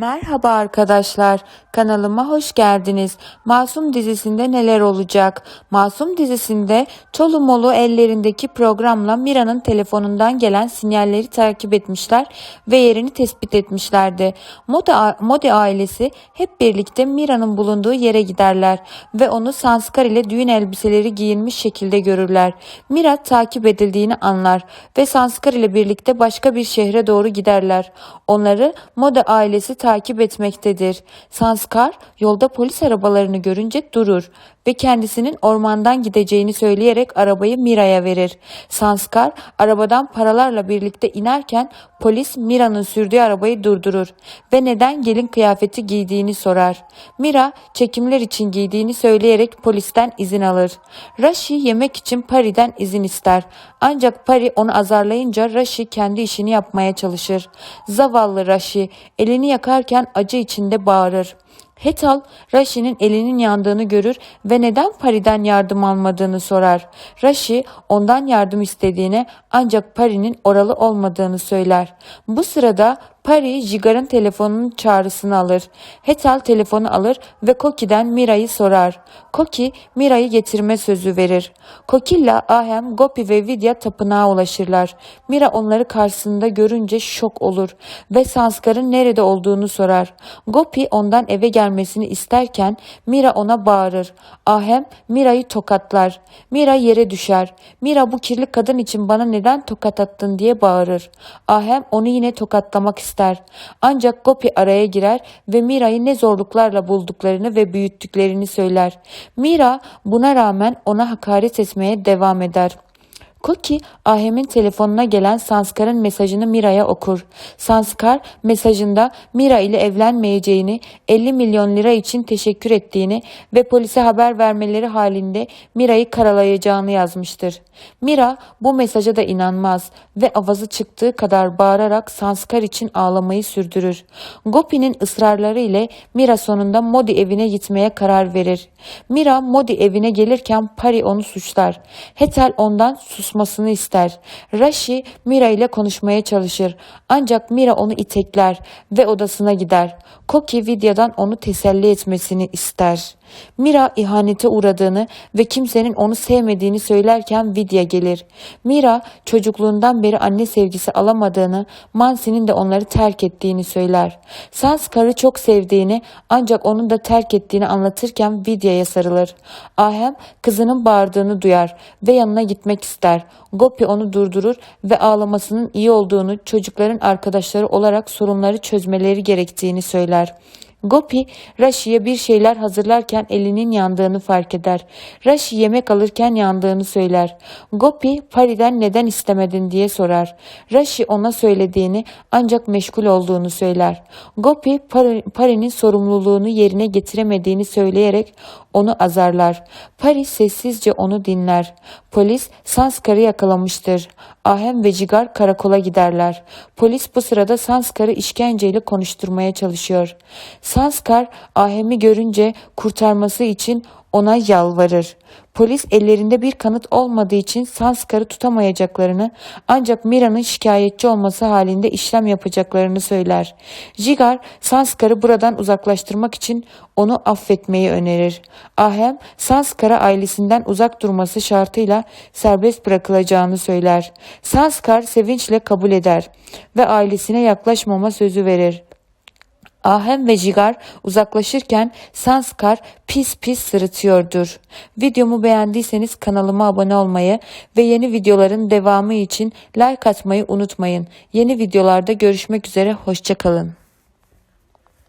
Merhaba arkadaşlar, kanalıma hoş geldiniz. Masum dizisinde neler olacak? Masum dizisinde Çolumolu ellerindeki programla Mira'nın telefonundan gelen sinyalleri takip etmişler ve yerini tespit etmişlerdi. Modi, Modi ailesi hep birlikte Mira'nın bulunduğu yere giderler ve onu Sanskar ile düğün elbiseleri giyinmiş şekilde görürler. Mira takip edildiğini anlar ve Sanskar ile birlikte başka bir şehre doğru giderler. Onları Modi ailesi takip etmektedir. Sanskar yolda polis arabalarını görünce durur ve kendisinin ormandan gideceğini söyleyerek arabayı Mira'ya verir. Sanskar arabadan paralarla birlikte inerken polis Mira'nın sürdüğü arabayı durdurur ve neden gelin kıyafeti giydiğini sorar. Mira çekimler için giydiğini söyleyerek polisten izin alır. Rashi yemek için Pari'den izin ister. Ancak Pari onu azarlayınca Rashi kendi işini yapmaya çalışır. Zavallı Rashi elini yakarken acı içinde bağırır. Hetal, Rashi'nin elinin yandığını görür ve neden Pari'den yardım almadığını sorar. Rashi ondan yardım istediğini ancak Pari'nin oralı olmadığını söyler. Bu sırada Pari, Jigar'ın telefonunun çağrısını alır. Hetal telefonu alır ve Koki'den Mira'yı sorar. Koki, Mira'yı getirme sözü verir. Kokilla, Ahem, Gopi ve Vidya tapınağa ulaşırlar. Mira onları karşısında görünce şok olur ve Sanskar'ın nerede olduğunu sorar. Gopi ondan eve gelmesini isterken Mira ona bağırır. Ahem, Mira'yı tokatlar. Mira yere düşer. Mira bu kirli kadın için bana neden tokat attın diye bağırır. Ahem onu yine tokatlamak ister ister. Ancak Gopi araya girer ve Mira'yı ne zorluklarla bulduklarını ve büyüttüklerini söyler. Mira buna rağmen ona hakaret etmeye devam eder. Koki, Ahem'in telefonuna gelen Sanskar'ın mesajını Mira'ya okur. Sanskar mesajında Mira ile evlenmeyeceğini, 50 milyon lira için teşekkür ettiğini ve polise haber vermeleri halinde Mira'yı karalayacağını yazmıştır. Mira bu mesaja da inanmaz ve avazı çıktığı kadar bağırarak Sanskar için ağlamayı sürdürür. Gopi'nin ısrarları ile Mira sonunda Modi evine gitmeye karar verir. Mira Modi evine gelirken Pari onu suçlar. Hetal ondan sus susmasını ister. Rashi Mira ile konuşmaya çalışır. Ancak Mira onu itekler ve odasına gider. Koki Vidya'dan onu teselli etmesini ister. Mira ihanete uğradığını ve kimsenin onu sevmediğini söylerken Vidya gelir. Mira çocukluğundan beri anne sevgisi alamadığını, Mansi'nin de onları terk ettiğini söyler. Sanskar'ı çok sevdiğini ancak onun da terk ettiğini anlatırken Vidya'ya sarılır. Ahem kızının bağırdığını duyar ve yanına gitmek ister. Gopi onu durdurur ve ağlamasının iyi olduğunu, çocukların arkadaşları olarak sorunları çözmeleri gerektiğini söyler. Gopi, Rashi'ye bir şeyler hazırlarken elinin yandığını fark eder. Rashi yemek alırken yandığını söyler. Gopi, Pari'den neden istemedin diye sorar. Rashi ona söylediğini ancak meşgul olduğunu söyler. Gopi, Pari'nin sorumluluğunu yerine getiremediğini söyleyerek onu azarlar. Pari sessizce onu dinler. Polis Sanskar'ı yakalamıştır. Ahem ve Cigar karakola giderler. Polis bu sırada Sanskar'ı işkenceyle konuşturmaya çalışıyor. Sanskar Ahem'i görünce kurtarması için ona yalvarır. Polis ellerinde bir kanıt olmadığı için Sanskar'ı tutamayacaklarını ancak Mira'nın şikayetçi olması halinde işlem yapacaklarını söyler. Jigar Sanskar'ı buradan uzaklaştırmak için onu affetmeyi önerir. Ahem Sanskar'a ailesinden uzak durması şartıyla serbest bırakılacağını söyler. Sanskar sevinçle kabul eder ve ailesine yaklaşmama sözü verir. Ahem ve Jigar uzaklaşırken Sanskar pis pis sırıtıyordur. Videomu beğendiyseniz kanalıma abone olmayı ve yeni videoların devamı için like atmayı unutmayın. Yeni videolarda görüşmek üzere, hoşçakalın.